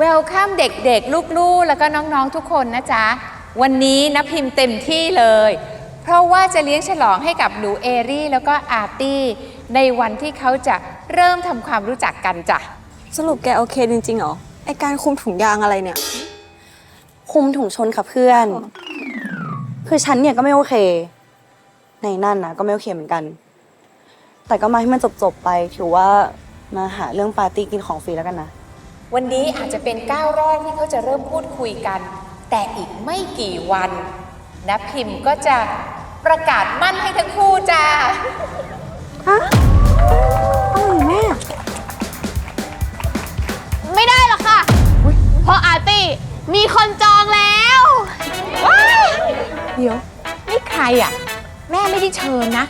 เวลคัมเด็กๆ ลูกๆ แล้วก็น้องๆ ทุกคนนะจ๊ะ วันนี้นะพิมพ์เต็มที่เลย เพราะว่าจะเลี้ยงฉลองให้กับหนูเอรี่แล้วก็อาร์ตี้ ในวันที่เขาจะเริ่มทำความรู้จักกันจ้ะ สรุปแกโอเคจริงๆเหรอ ไอการคุมถุงยางอะไรเนี่ย คุมถุงชนค่ะเพื่อน คือฉันเนี่ยก็ไม่โอเค ในนั่นนะก็ไม่โอเคเหมือนกัน แต่ก็มาให้มันจบๆไปถือว่ามาหาเรื่องปาร์ตี้กินของฟรีแล้วกันนะ วันนี้อาจจะเป็นก้าวแรกที่เขาจะเริ่มพูดคุยกัน แต่อีกไม่กี่วันนะพิมพ์ก็จะประกาศมั่นให้ทั้งคู่จ้าไม่ได้หรอกค่ะ เพราะอาร์ตี้มีคนจองแล้วเดี๋ยวนี่ใครอะ แม่ไม่ได้เชิญนะ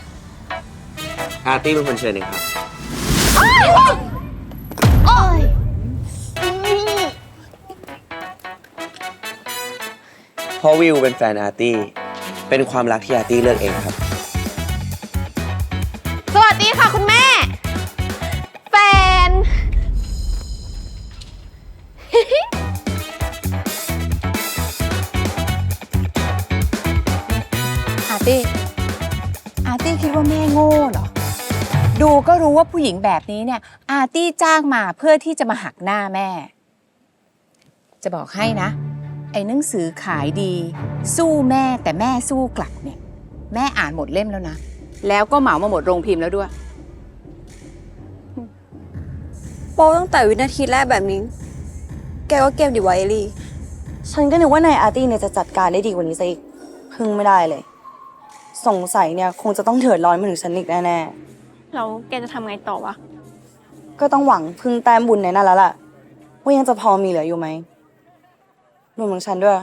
อาร์ตี้เป็นคนเชิญเองครับ โอ้ย เพราะวิวเป็นแฟนอาร์ตี้ เป็นความรักที่อาร์ตี้เลือกเองครับ สวัสดีค่ะคุณแม่ แฟน อาร์ตี้อาร์ตี้คิดว่าแม่โง่เหรอ ดูก็รู้ว่าผู้หญิงแบบนี้เนี่ย อาร์ตี้จ้างมาเพื่อที่จะมาหักหน้าแม่ จะบอกให้นะ ไอ้หนังสือขายดี สู้แม่แต่แม่สู้กลับเนี่ย แม่อ่านหมดเล่มแล้วนะ แล้วก็เหมามาหมดโรงพิมพ์แล้วด้วย โปตั้งแต่วินาทีแรกแบบนี้ แกก็เกมดิไวะเอลี่ ฉันก็นึกว่านายอาร์ตี้เนี่ยจะจัดการได้ดีกว่านี้ซะอีกพึ่งไม่ได้เลย สงสัยเนี่ยคงจะต้องเดือดร้อนมาถึงฉันอีกแน่เราแกจะทำไงต่อวะ ๆ ก็ต้องหวังพึ่งแต้มบุญในนั้นแล้วล่ะ ว่ายังจะพอมีเหลืออยู่ไหม รวมถึงฉันด้วย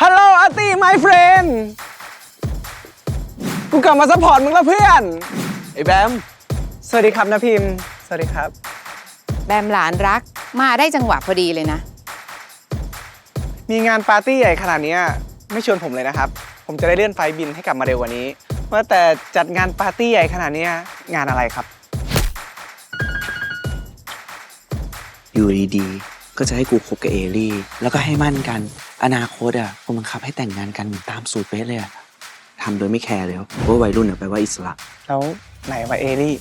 ฮัลโหลอาร์ตี้ my friend กูกลับมาซัพพอร์ตมึงแล้วเพื่อน ไอ้แบม สวัสดีครับนะพิมพ์ สวัสดีครับ แบมหลานรักมาได้จังหวะพอดีเลยนะ มีงานปาร์ตี้ใหญ่ขนาดเนี้ยไม่ชวนผมเลยนะครับ ผมจะได้เลื่อนไฟล์บินให้กลับมาเร็วกว่านี้ ว่าแต่จัดงานปาร์ตี้ใหญ่ขนาดเนี้ยงานอะไรครับ อยู่ดีๆ ก็จะให้กูคบกับเอลี่ แล้วก็ให้มั่นกัน อนาคตอะกูบังคับให้แต่งงานกันตามสูตรเป๊ะเลยอะทำโดยไม่แคร์เลยว่าวัยรุ่นอะแปลว่าอิสระ แล้วไหนว่าเอลี่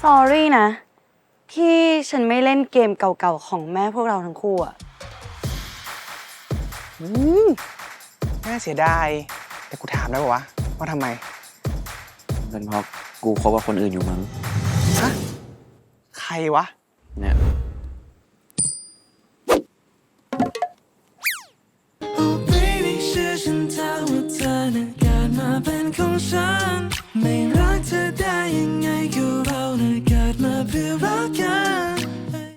สอรี่นะ ที่ฉันไม่เล่นเกมเก่าๆ ของแม่พวกเราทั้งคู่อะอืมน่าเสียดาย แต่กูถามได้ปะวะว่าทำไม เป็นเพราะ กูคบกับคนอื่นอยู่มั้ง ฮะ ใครวะ เนี่ยไม่รักเธอได้ยังไงก็เราน่ะเกิดมาเพื่อรักกัน